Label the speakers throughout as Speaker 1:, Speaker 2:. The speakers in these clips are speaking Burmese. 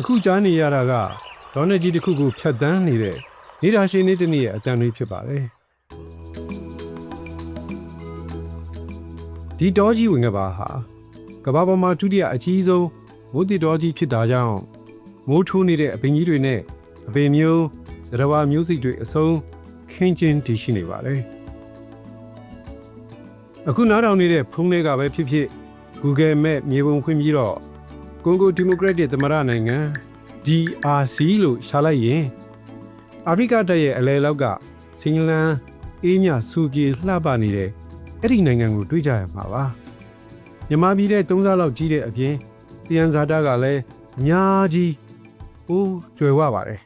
Speaker 1: အခုကြားနေရတာကဒေါ်နယ်ကြီးတစ်ခုကိုဖြတ်တန်းနေတဲ့နေတာရှင်နေတနေ့ရဲ့အတန်လေးဖြစ်ပါတယ်ဒီတောကြီးဝင်ကပါဟာကဘာပေါ်မှာဒုတိယအကြီးဆုံးမိုးတိတောကြီးဖြစ်တာကြောင့်မိုးထိုးနေတဲ့အပင်ကြီးတွေနဲ့အပင်မျိုးသရဝမျိုးစိတ်တွေအစုံခင်းကျင်းတည်ရှိနေပါတယ်အခုနားထောင်နေတဲ့ဖုန်းတွေကပဲဖြစ်ဖြစ် Google Map မြေပုံဖွင့်ပြီးတော့ ကွန်ဂိုဒီမိုကရက်တစ်သမ္မတနိုင်ငံ DRC လို့ရှာလိုက်ရင်အာဖရိကတိုက်ရဲ့အလဲလောက်ကစင်လန်အေးမြစူပြေလှပနေတဲ့အဲ့ဒီနိုင်ငံကိုတွေ့ကြရမှာပါမြန်မာပြည်တဲ့၃စားလောက်ကြီးတဲ့အပြင်တယန်ဇာတာကလည်းအများကြီးဟိုးကျွယ်ဝပါတယ်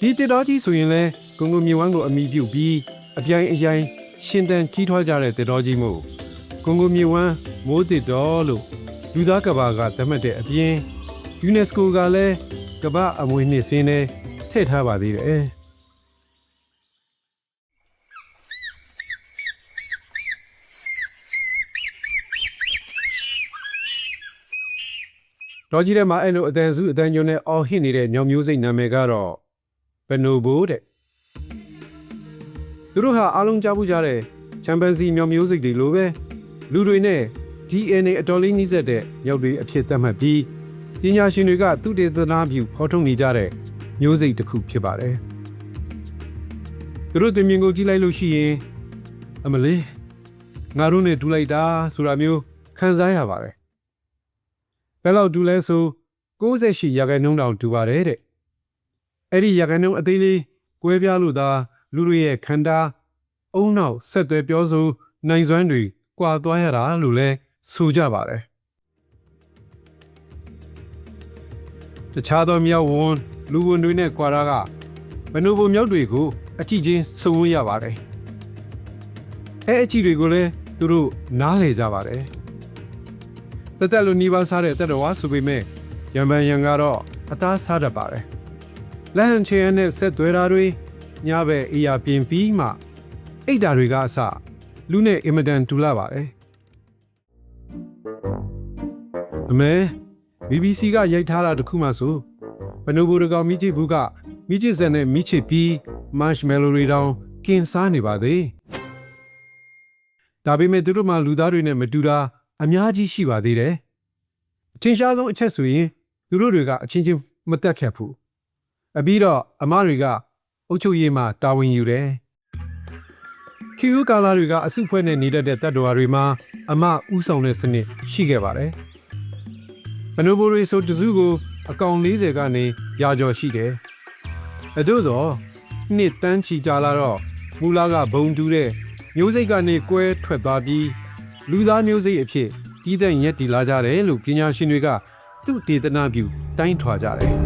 Speaker 1: ဒီတစ်တော်ကြီးဆိုရင်လဲကွန်ဂိုမြေဝမ်းကိုအမိပြုပြီးအပြိုင်အယိုင် ရှင်တန်ကြီးထွားကြတဲ့တစ်တော်ကြီးမို့ကွန်ဂိုမြေဝမ်းမိုးတစ်တော်လို့လူသားကဘာကသတ်မှတ်တဲ့အပြင် UNESCO ကလည်းကမ္ဘာအမွေနှစ်စင်းနဲ့ထည့်ထားပါသေးတယ်တော်ကြီးထဲမှာအဲ့လိုအတန်စုအတန်ညွန်းနဲ့အော်ဟစ်နေတဲ့ညောင်မျိုးစိတ်နာမည်ကတော့ဘယ်နိုဘိုတဲ့ သူတို့ဟာအားလုံးကြားဘူးကြတဲ့ချမ်ပန်စီညောင်မျိုးစိတ်တွေလိုပဲလူတွေနဲ့ DNA အတော်လေးနှိစက်တဲ့ညောက်တွေအဖြစ်သတ်မှတ်ပြီးပညာရှင်တွေကသူတေသနာပြုဖော်ထုတ်နေကြတဲ့မျိုးစိတ်တစ်ခုဖြစ်ပါတယ်သူတို့တင်မြင်ကိုကြည့်လိုက်လို့ရှိရင်အမလေးငါတို့နဲ့တူလိုက်တာဆိုတာမျိုးခံစားရပါတယ်ဘယ်လောက်တူလဲဆို68ရာခိုင်နှုန်းတောင်တူပါတယ်တဲ့အဲ့ဒီရာခိုင်နှုန်းအသေးလေးကွဲပြားလို့သာ လူတွေရဲ့ခန္ဓာအုံနောက်ဆက်သွဲပြောဆိုနိုင်စွမ်းတွေကွာသွားရတာလို့လဲဆိုကြပါတယ်တခြားသောမြောက်ဝန်လူဝန်တွေနဲ့ကွာတာကဘနုဘုံမြောက်တွေကိုအကြည့်ချင်းစုံဝရပါတယ်အဲအကြည့်တွေကိုလည်းသူတို့နားလေကြပါတယ်တသက်လိုနီးပါးစားတဲ့တက်တော်ဝါဆိုပေမဲ့ရံပန်ရံကတော့အသားစားတတ်ပါတယ်လက်ဟန်ချေရနဲ့ဆက်သွဲတာတွေ ညဘက်အေးရပြင်ပြီးမှအိတ်တာတွေကအစလူနဲ့အင်မတန်တူလာပါတယ်အမေ BBC ကရိုက်ထားတာတခုမှဆိုဘနူဘူရကောင်မိချစ်ဘူးကမိချစ်စက်နဲ့မိချစ်ပြီး marshmallow တွေတောင်ကင်စားနေပါသေးဒါပေမဲ့သူတို့မှလူသားတွေနဲ့မတူတာအများကြီးရှိပါသေးတယ်အချင်းရှားဆုံးအချက်ဆိုရင်သူတို့တွေကအချင်းချင်းမတက်ခတ်ဘူးအပြီးတော့အမတွေက အုတ်ချုပ်ရေးမှာတာဝန်ယူတယ်ခီယူကာလာတွေကအစုဖွဲ့နဲ့နေတတ်တဲ့တပ်တော်တွေမှာအမဥဆောင်တဲ့စနစ်ရှိခဲ့ပါတယ်ဘနိုဘိုရီဆိုတစုကို အကောင်40ကနေရာကျော်ရှိတယ်။အဲသို့သောနှစ်တန်းချီကြလာတော့မူလာကဘုံတူးတဲ့မျိုးစိတ်ကနေကွဲထွက်သွားပြီးလူသားမျိုးစိတ်အဖြစ်တည်တဲ့ရက်တည်လာကြတယ်လို့ပညာရှင်တွေကသူ့ဒေသနာပြုတိုင်းထွာကြတယ်။